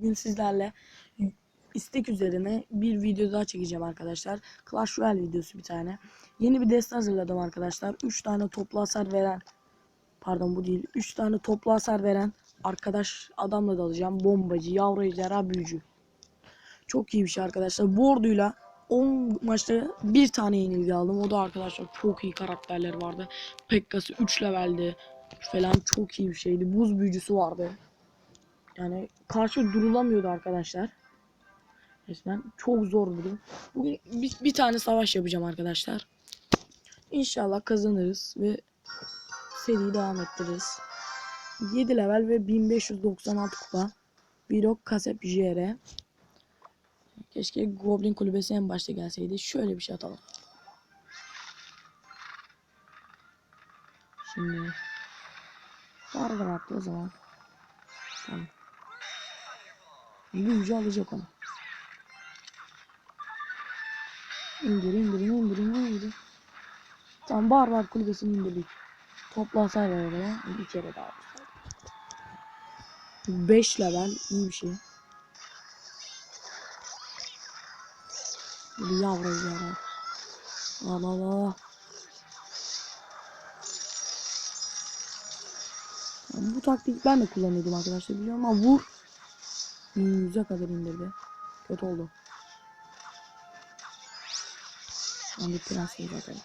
Bugün sizlerle istek üzerine bir video daha çekeceğim arkadaşlar. Clash Royale videosu bir tane. Yeni bir deste hazırladım arkadaşlar. 3 tane toplu hasar veren pardon bu değil. 3 tane toplu hasar veren arkadaş adamla da alacağım. Bombacı, yavru ejderha, büyücü. Çok iyi bir şey arkadaşlar. Bu orduyla 10 maçta bir tane yenilgi aldım. O da arkadaşlar çok iyi karakterler vardı. Pekka'sı 3 leveldi falan çok iyi bir şeydi. Buz büyücüsü vardı. Yani karşı durulamıyordu arkadaşlar. Resmen çok zor durum. Bugün bir, bir tane savaş yapacağım arkadaşlar. İnşallah kazanırız ve seriyi devam ettiririz. 7 level ve 1596 kupa. Birok Kasep JR. Keşke Goblin kulübesi en başta gelseydi. Şöyle bir şey atalım. Şimdi Barbar attı o zaman. Tamam. Büyücü alacak onu. İndir indir indir indir. Tamam barbar kulübesini indirdik. Topla hasar oraya. Bir kere daha. 5 level iyi bir şey. Bir yavru yara. La la la. Yani bu taktik ben de kullanıyordum arkadaşlar biliyorum ama vur. Yüze kadar indirdi. Kötü oldu. Ben bir prens zaten.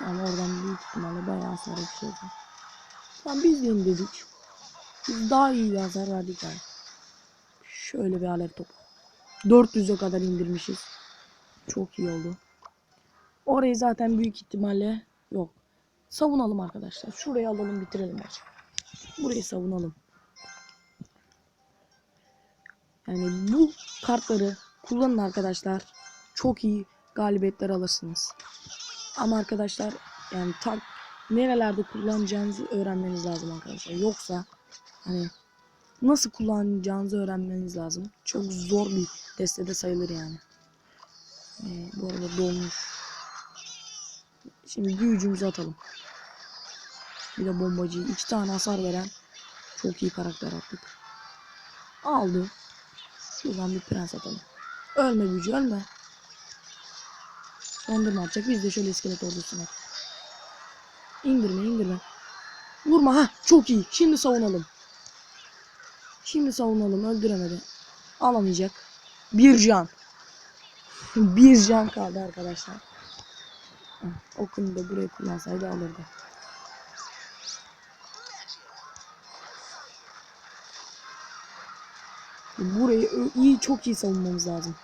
Ama oradan büyük ihtimalle bayağı hasar oldu. Tamam biz de indirdik. Biz daha iyi hasar verdik yani. Şöyle bir alev topu. 400'e kadar indirmişiz. Çok iyi oldu. Orayı zaten büyük ihtimalle yok. Savunalım arkadaşlar. Şurayı alalım bitirelim maçı. Burayı savunalım. Yani bu kartları kullanın arkadaşlar. Çok iyi galibiyetler alırsınız. Ama arkadaşlar yani tak nerelerde kullanacağınızı öğrenmeniz lazım arkadaşlar. Yoksa hani nasıl kullanacağınızı öğrenmeniz lazım. Çok zor bir destede sayılır yani. Ee, bu arada dolmuş. Şimdi büyücümüzü atalım. Bir de bombacıyı. iki tane hasar veren çok iyi karakter attık. Aldı. Şuradan bir prens atalım. Ölme büyücü ölme. Dondurma atacak. Biz de şöyle iskelet ordusuna. İndirme indirme. Vurma ha çok iyi. Şimdi savunalım. Şimdi savunalım. Öldüremedi. Alamayacak. Bir can. bir can kaldı arkadaşlar. Okunu da buraya kullansaydı alırdı. Burayı iyi çok iyi savunmamız lazım.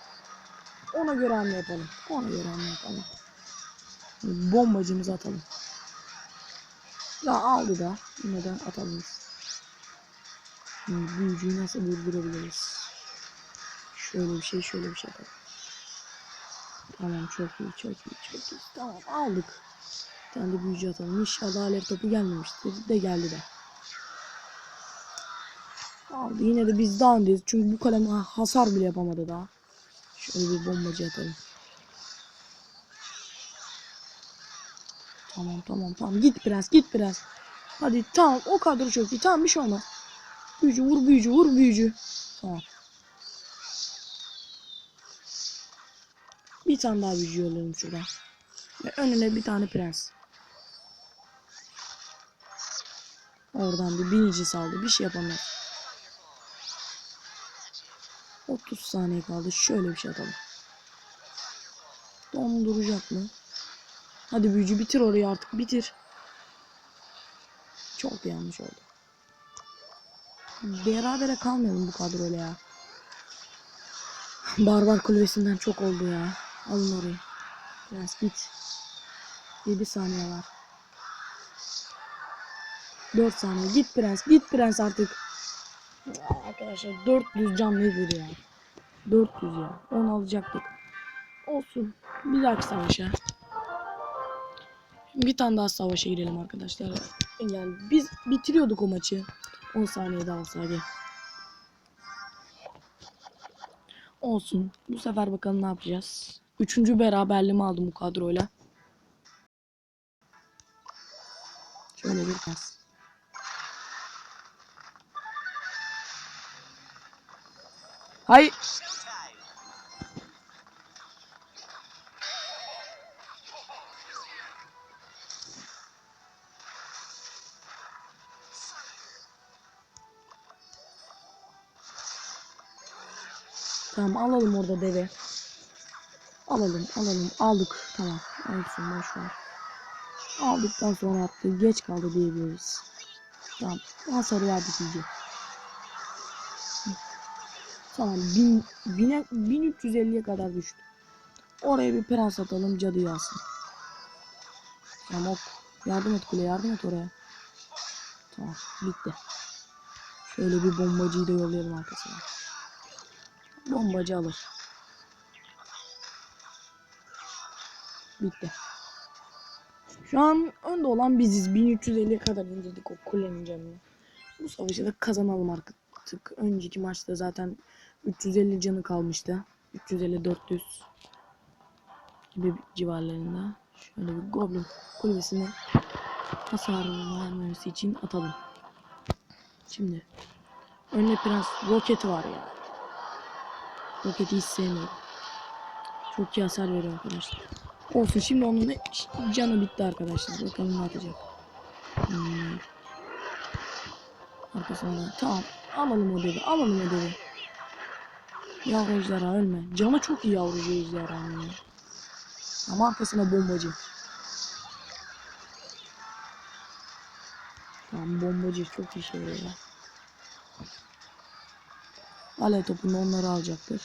Ona göre hamle yapalım. Ona göre hamle yapalım. Bombacımızı atalım. Ya aldı da yine de atabiliriz. Büyücüyü nasıl durdurabiliriz? Şöyle bir şey şöyle bir şey atalım. Tamam çok iyi çok iyi çok iyi. Tamam aldık. Bir tane de büyücü atalım. İnşallah alev topu gelmemiştir. De geldi de. Aldı. Yine de biz öndeyiz. Çünkü bu kalem hasar bile yapamadı daha. Şöyle bir bombacı atalım. Tamam tamam tamam. Git biraz git biraz. Hadi tamam o kadro çok iyi. Tamam bir şey olmaz. Büyücü vur büyücü vur büyücü. Tamam. Bir tane daha büyücü yollayalım şuradan. Ve önüne bir tane prens. Oradan bir binici saldı. Bir şey yapamaz. 30 saniye kaldı. Şöyle bir şey atalım. Donduracak mı? Hadi büyücü bitir orayı artık. Bitir. Çok yanlış oldu. Berabere kalmayalım bu kadroyla ya. Barbar kulübesinden çok oldu ya. Alın orayı. Biraz git. 7 saniye var. 4 saniye. Git prens. Git prens artık. Arkadaşlar 400 can nedir ya? 400 ya. 10 alacaktık. Olsun. Bir dahaki savaşa. Bir tane daha savaşa girelim arkadaşlar. Yani biz bitiriyorduk o maçı. 10 saniye daha olsaydı. Olsun. Bu sefer bakalım ne yapacağız. Üçüncü beraberliğimi aldım bu kadroyla. Şöyle bir pas. Hay. Tamam alalım orada deve. Alalım alalım aldık tamam. Olsun boş ver. Aldıktan sonra attı. Geç kaldı diyebiliriz. Tamam. Hasarı verdik iyice. Tamam. Bin, bine, 1350'ye kadar düştü. Oraya bir prens atalım. Cadı alsın. Tamam ok. Yardım et kule. Yardım et oraya. Tamam. Bitti. Şöyle bir bombacıyı da yollayalım arkasına. Bombacı alır. Bitti. Şu an önde olan biziz. 1350'ye kadar indirdik o kulenin canını. Bu savaşı da kazanalım artık. Önceki maçta zaten 350 canı kalmıştı. 350-400 gibi civarlarında. Şöyle bir goblin kulübesine hasar vermemesi için atalım. Şimdi önüne prens roketi var ya. Roketi hiç sevmiyorum. Çok iyi hasar veriyor arkadaşlar. Olsun şimdi onun canı bitti arkadaşlar. Bakalım ne atacak. Hmm. Arkasına tamam. Alalım o devi. Alalım o devi. Yavru ejderha ölme. Canı çok iyi yavru ejderhanın ya. Ama arkasına bombacı. Tamam bombacı çok iyi şey ya. Alev topunu onları alacaktır.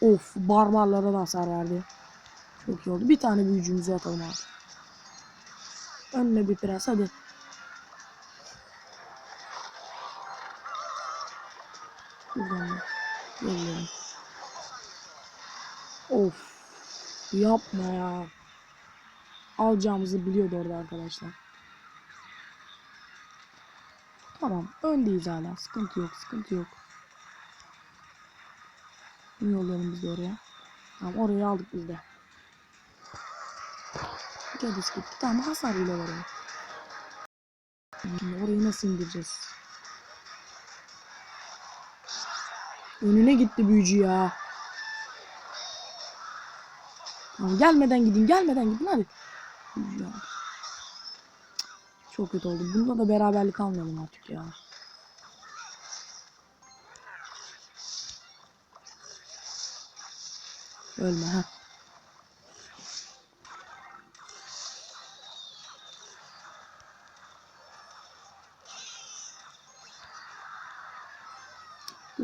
Of barbarlara da hasar verdi. Çok iyi oldu. Bir tane büyücümüzü atalım abi. Önüne bir prens hadi. Buradan da yollayalım. Of. Yapma ya. Alacağımızı biliyordu orada arkadaşlar. Tamam. Öndeyiz hala. Sıkıntı yok. Sıkıntı yok. Yollayalım biz oraya. Tamam orayı aldık biz de. Cadısı gitti. Tamam hasar bile var. Şimdi orayı nasıl indireceğiz? Önüne gitti büyücü ya. Tamam gelmeden gidin gelmeden gidin hadi. Ya. Çok kötü oldu. Bunda da beraberlik almayalım artık ya. Ölme ha.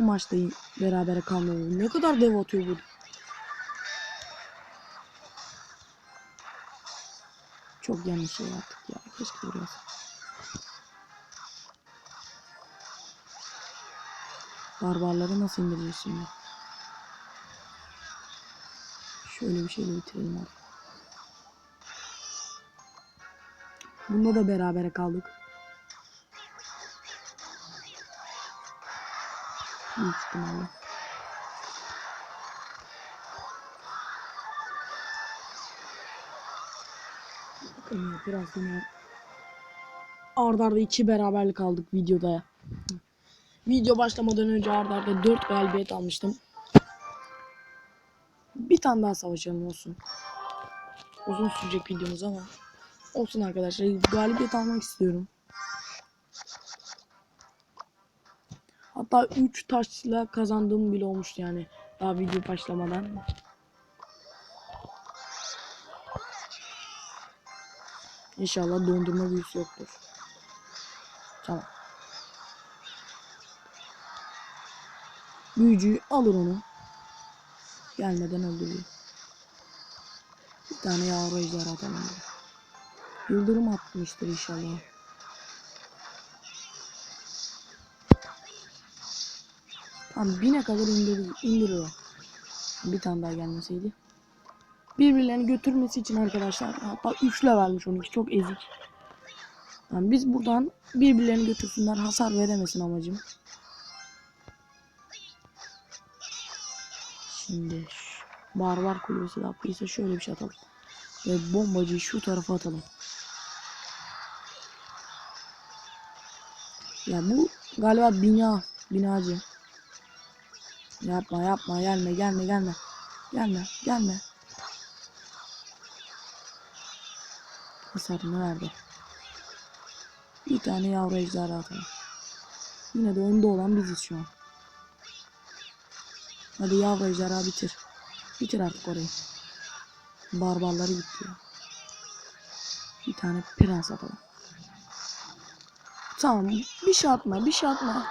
Maçta iyi berabere kalmıyor. Ne kadar dev atıyor bu. Çok yanlış şey yaptık ya. Keşke biraz. Barbarları nasıl indireceğiz şimdi? Şöyle bir şeyle bitirelim abi. Bunda da berabere kaldık. Büyük ihtimalle. Bakın ya biraz yine arda arda iki beraberlik aldık videoda ya. Video başlamadan önce arda arda 4 galibiyet almıştım. Bir tane daha savaşalım olsun. Uzun sürecek videomuz ama olsun arkadaşlar. Galibiyet almak istiyorum. Hatta 3 taşla kazandığım bile olmuştu yani. Daha video başlamadan. İnşallah dondurma büyüsü yoktur. Tamam. Büyücü alır onu. Gelmeden öldürüyor. Bir tane yavru ejderha atalım. Yıldırım atmıştır inşallah. Tamam bine kadar indir, indiriyor. Bir tane daha gelmeseydi. Birbirlerini götürmesi için arkadaşlar hatta 3 levelmiş onunki çok ezik. Yani biz buradan birbirlerini götürsünler hasar veremesin amacım. Şimdi barbar kulübesi yaptıysa şöyle bir şey atalım. Ve bombacıyı şu tarafa atalım. Ya bu galiba bina. Binacı. Yapma yapma gelme gelme gelme. Gelme gelme. Hasarını verdi. Bir tane yavru ejderha atalım. Yine de önde olan biziz şu an. Hadi yavru ejderha bitir. Bitir artık orayı. Barbarları gitti ya. Bir tane prens atalım. Tamam bir şey atma bir şey atma.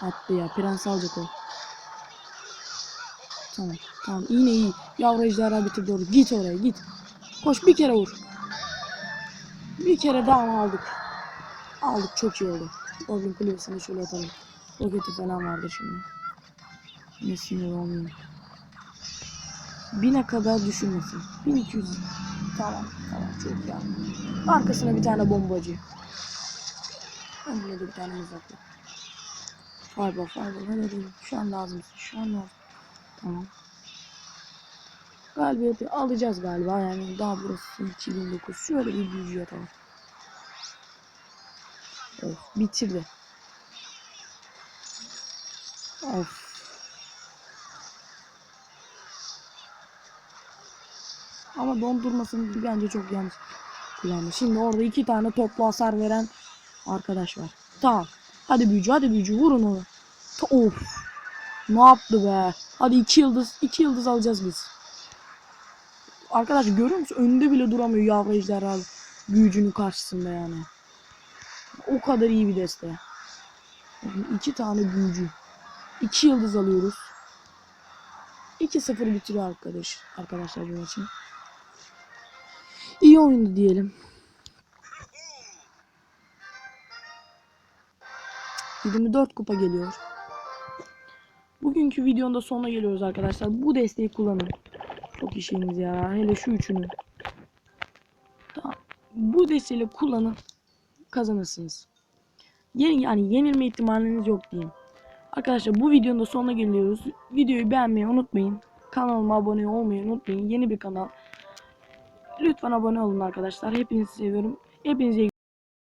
Attı ya prens alacak o. Tamam tamam yine iyi. Yavru ejderha bitir doğru. Git oraya git. Koş bir kere vur. Bir kere daha aldık. Aldık çok iyi oldu. Goblin kulübesini şöyle atalım. Roketi falan vardı şimdi. Ne sinir olmuyor. Bine kadar düşünmesin. 1200. Tamam tamam çok iyi. Arkasına bir tane bombacı. Önüne de bir tane mızraklı. Fireball fireball hadi hadi. Şu an lazımsın şu an lazım. Tamam. Galibiyeti alacağız galiba yani daha burası 2009. Şöyle bir büyücü atalım. Of bitirdi. Of. Ama dondurmasını bence çok yanlış kullandı. Şimdi orada iki tane toplu hasar veren arkadaş var. Tamam. Hadi büyücü hadi büyücü vurun onu. Of. Ne yaptı be? Hadi iki yıldız iki yıldız alacağız biz. Arkadaş görüyor musun? Önünde bile duramıyor yavru ejderha büyücünün karşısında yani. O kadar iyi bir deste. İki tane büyücü. İki yıldız alıyoruz. 2-0 bitiriyor arkadaş. Arkadaşlar bu maçı. İyi oyundu diyelim. 24 kupa geliyor. Bugünkü videonun da sonuna geliyoruz arkadaşlar. Bu desteği kullanın. Çok işinize yarar. Hele şu üçünü. Tamam. Bu desteğiyle kullanın. Kazanırsınız. Yeni, yani yenilme ihtimaliniz yok diyeyim. Arkadaşlar bu videonun da sonuna geliyoruz. Videoyu beğenmeyi unutmayın. Kanalıma abone olmayı unutmayın. Yeni bir kanal. Lütfen abone olun arkadaşlar. Hepinizi seviyorum. Hepinize